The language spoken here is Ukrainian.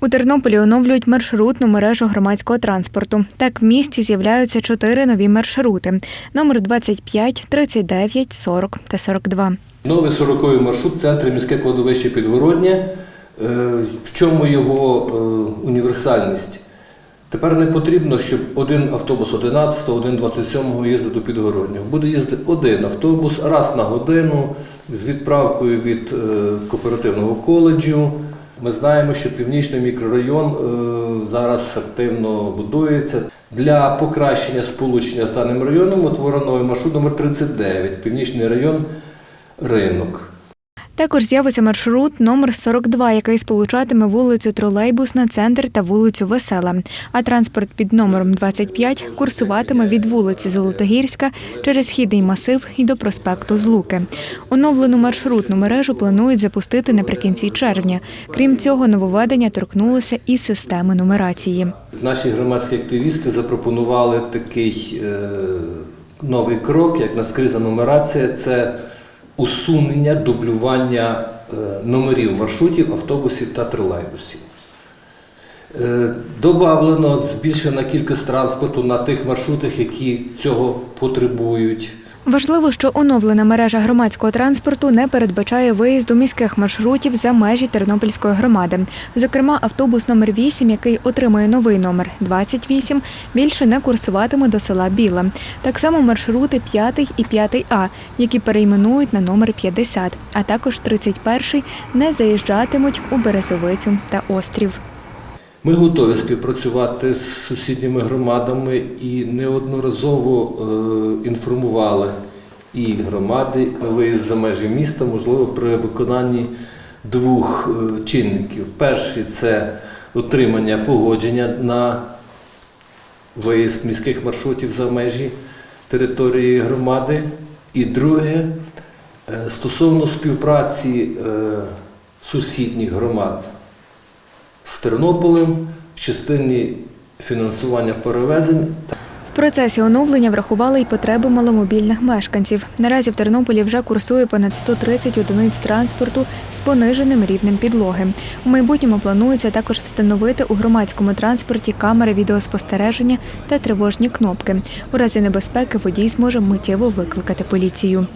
У Тернополі оновлюють маршрутну мережу громадського транспорту. Так в місті з'являються чотири нові маршрути: номер 25, 39, 40 та 42. Новий 40-й маршрут центр міське кладовище Підгороднє. Е, В чому його е, універсальність? Тепер не потрібно, щоб один автобус 11, один 27 їздив до Підгороднього. Буде їздити один автобус раз на годину з відправкою від е, кооперативного коледжу. Ми знаємо, що північний мікрорайон е, зараз активно будується. Для покращення сполучення з даним районом утворено маршрут номер 39, північний район ринок. Також з'явиться маршрут номер 42, який сполучатиме вулицю Тролейбусна, центр та вулицю Весела. А транспорт під номером 25 курсуватиме від вулиці Золотогірська через східний масив і до проспекту Злуки. Оновлену маршрутну мережу планують запустити наприкінці червня. Крім цього, нововведення торкнулося і системи нумерації. Наші громадські активісти запропонували такий е, новий крок, як наскрізна нумерація. Це усунення дублювання е, номерів маршрутів, автобусів та тролейбусів. Е, Добавлено збільшена кількість транспорту на тих маршрутах, які цього потребують. Важливо, що оновлена мережа громадського транспорту не передбачає виїзду міських маршрутів за межі Тернопільської громади. Зокрема, автобус номер 8, який отримає новий номер 28, більше не курсуватиме до села Біле. Так само маршрути 5 і 5А, які перейменують на номер 50, а також 31 не заїжджатимуть у Березовицю та Острів. Ми готові співпрацювати з сусідніми громадами і неодноразово е, інформували і громади виїзд за межі міста, можливо, при виконанні двох е, чинників. Перший це отримання погодження на виїзд міських маршрутів за межі території громади. І друге, е, стосовно співпраці сусідніх громад Тернополем в частині фінансування перевезень В процесі оновлення врахували й потреби маломобільних мешканців. Наразі в Тернополі вже курсує понад 130 одиниць транспорту з пониженим рівнем підлоги. У майбутньому планується також встановити у громадському транспорті камери відеоспостереження та тривожні кнопки. У разі небезпеки водій зможе миттєво викликати поліцію.